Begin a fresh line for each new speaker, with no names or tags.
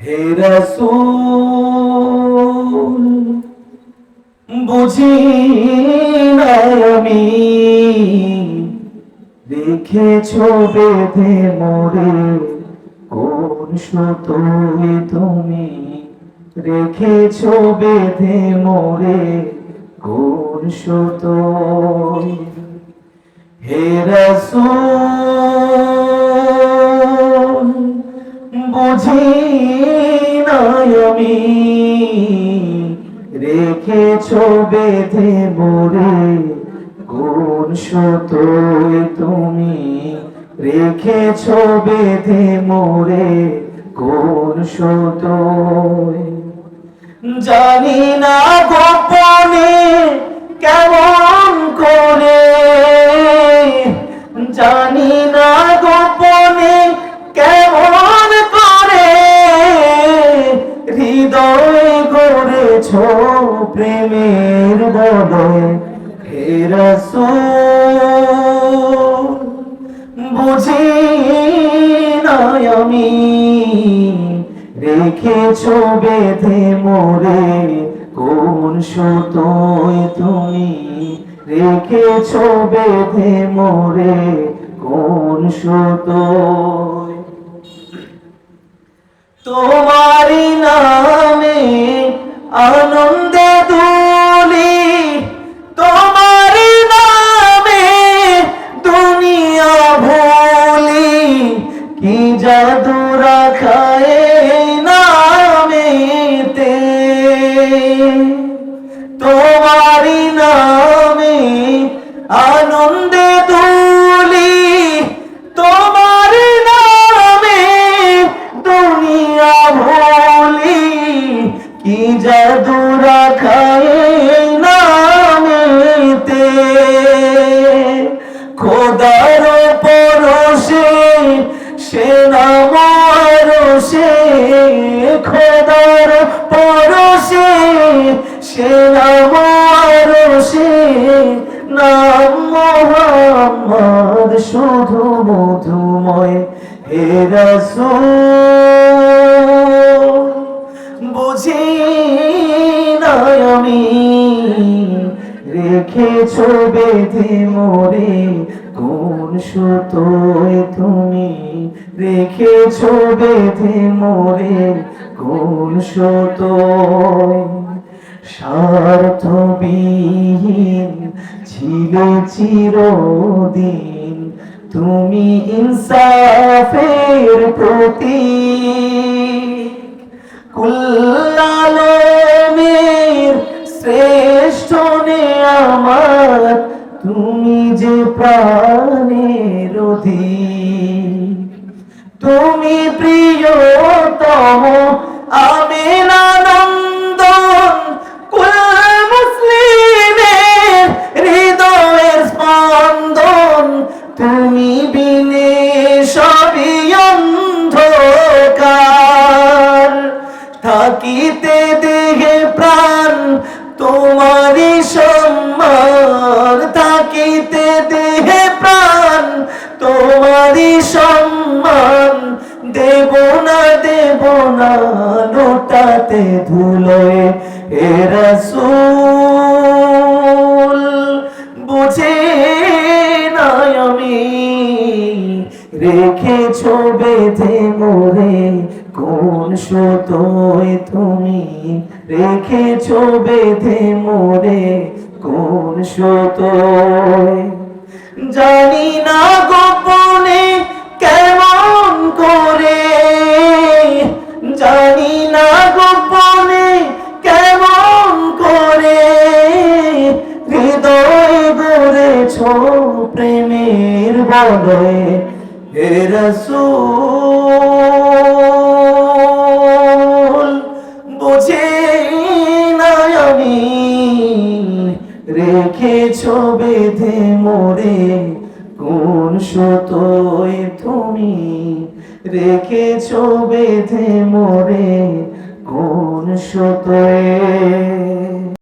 হে রসূল, বুঝি আমি? রেখেছ বেঁধে মোরে কোন সুতোয় তুমি? রেখেছ বেঁধে মোরে কোন সুতোয় হে রসূল বুঝি নাই আমি রেখেছ বেঁধে মোরে কোন সুতোয় তুমি রেখেছ বেঁধে মোরে কোন সুতোয়? জানি না গোপনে কেমন করে গড়েছ প্রেমের হে রসূল, বুঝি নাই আমি রেখেছ বেঁধে মোরে কোন সুতোয় তুমি? রেখেছ বেঁধে মোরে কোন সুতোয়? তোমারি নামে আনন্দে দুলি তোমারি নামে দুনিয়া ভুলি কি জাদু রাখায় নামেতে? তোমারি নামে আনন্দে দুলি নামেতে খোদার পরশে, সে নাম সে খোদার পরশে, সে নাম সে নাম মোহাম্মদ শুধু মধুময়। হে রসূল, বুঝি রেখেছ বেঁধে মোরে? কোন সুতোয় তুমি রেখেছ বেঁধে মোরে? কোন সুতোয়? স্বার্থবিহীন ছিল চিরদিন। তুমি ইনসাফের প্রতি কুল্লালের প্রাণের তুমি প্রিয়তম আমিনা নন্দন কুল মুসলিমের হৃদয়ের স্পন্দন। তুমি বিনে সবই অন্ধকার। থাকিতে দেহে প্রাণ, তোমারই সম্মান। থাকিতে দেহে প্রাণ, তোমারই সম্মান দেব না দেব না, লোটাতে ধুলোয় এ রসূল। বুঝে না আমি, রেখেছ বেঁধে মোরে, কোন সুতোয় তুমি? রেখেছ বেঁধে মোরে, কোন সুতোয় জানি না গোপনে কেমন করে। জানি না গোপনে কেমন করে। হৃদয় গড়েছ প্রেমের বলে হে রসূল। রেখেছ বেঁধে মোরে কোন সতই তুমি রেখেছ বেঁধে মোরে কোন সুতোয়?